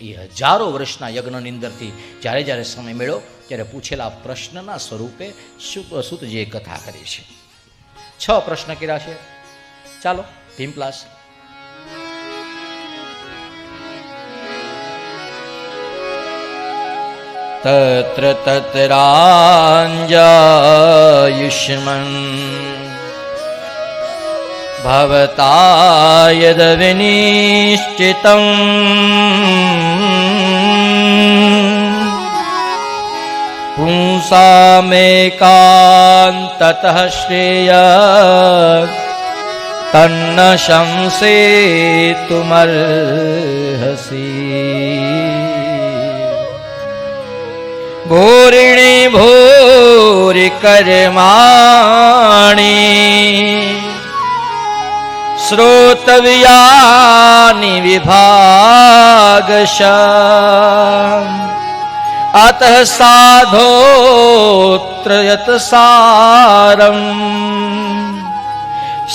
એ હજારો વર્ષના યજ્ઞની અંદરથી જ્યારે જ્યારે સમય મળ્યો, ત્યારે પૂછેલા પ્રશ્નના સ્વરૂપે સુતજીએ કથા કરી છે. છ પ્રશ્ન કર્યા છે. ચાલો ભીમપ્લાસ તત્ર તત્રાંજાયુષ્મન ભવતાયદ વિનિશ્ચિતમ पुंसामेकान्ततः श्रेय तन्न शंसेतुमर्हसि। भूरिणि भूरि कर्माणि श्रोतव्यानि विभागश अतः साधोऽत्र यत् सारम्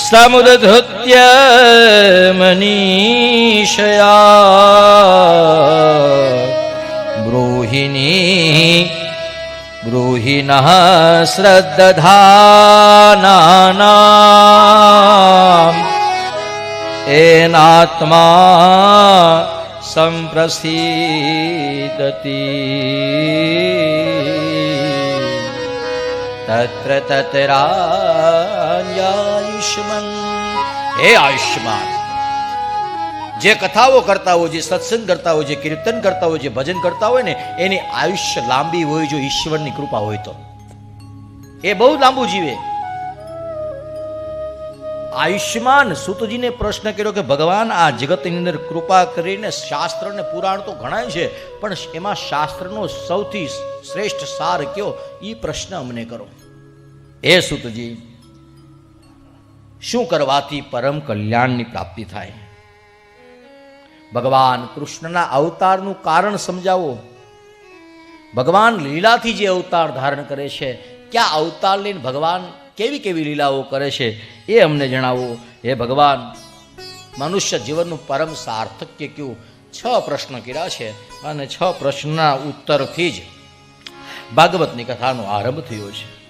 समुद्धृत्य मनीषया ब्रूहिणी ब्रूहि नः श्रद्दधानानाम् एनात्मा सम्प्रसीदति તત્ર તતરાયુષ્મન હે આયુષ્માન જે કથાઓ કરતા હોય જે સત્સંગ કરતા હોય જે કીર્તન કરતા હોય જે ભજન કરતા હોય ને એની આયુષ્ય લાંબી હોય જો ઈશ્વરની કૃપા હોય તો એ બહુ લાંબુ જીવે આયુષ્યમાન સુતજીને પ્રશ્ન કર્યો કે, ભગવાન, આ જગતની અંદર કૃપા કરીને શાસ્ત્ર ને પુરાણ તો ઘણા છે, પણ એમાં શાસ્ત્રનો સૌથી શ્રેષ્ઠ સાર કયો? એ પ્રશ્ન અમને કરો. એ સુતજી, શું કરવાથી પરમ કલ્યાણની પ્રાપ્તિ થાય? ભગવાન કૃષ્ણના અવતારનું કારણ સમજાવો. ભગવાન લીલાથી જે અવતાર ધારણ કરે છે, ક્યાં અવતાર લઈને ભગવાન કેવી કેવી લીલાઓ કરે છે એ અમને જણાવો. હે ભગવાન, મનુષ્ય જીવનનું પરમ સાર્થક્ય કયું? છ પ્રશ્ન કર્યા છે અને છ પ્રશ્નના ઉત્તરથી જ ભાગવતની કથાનો આરંભ થયો છે.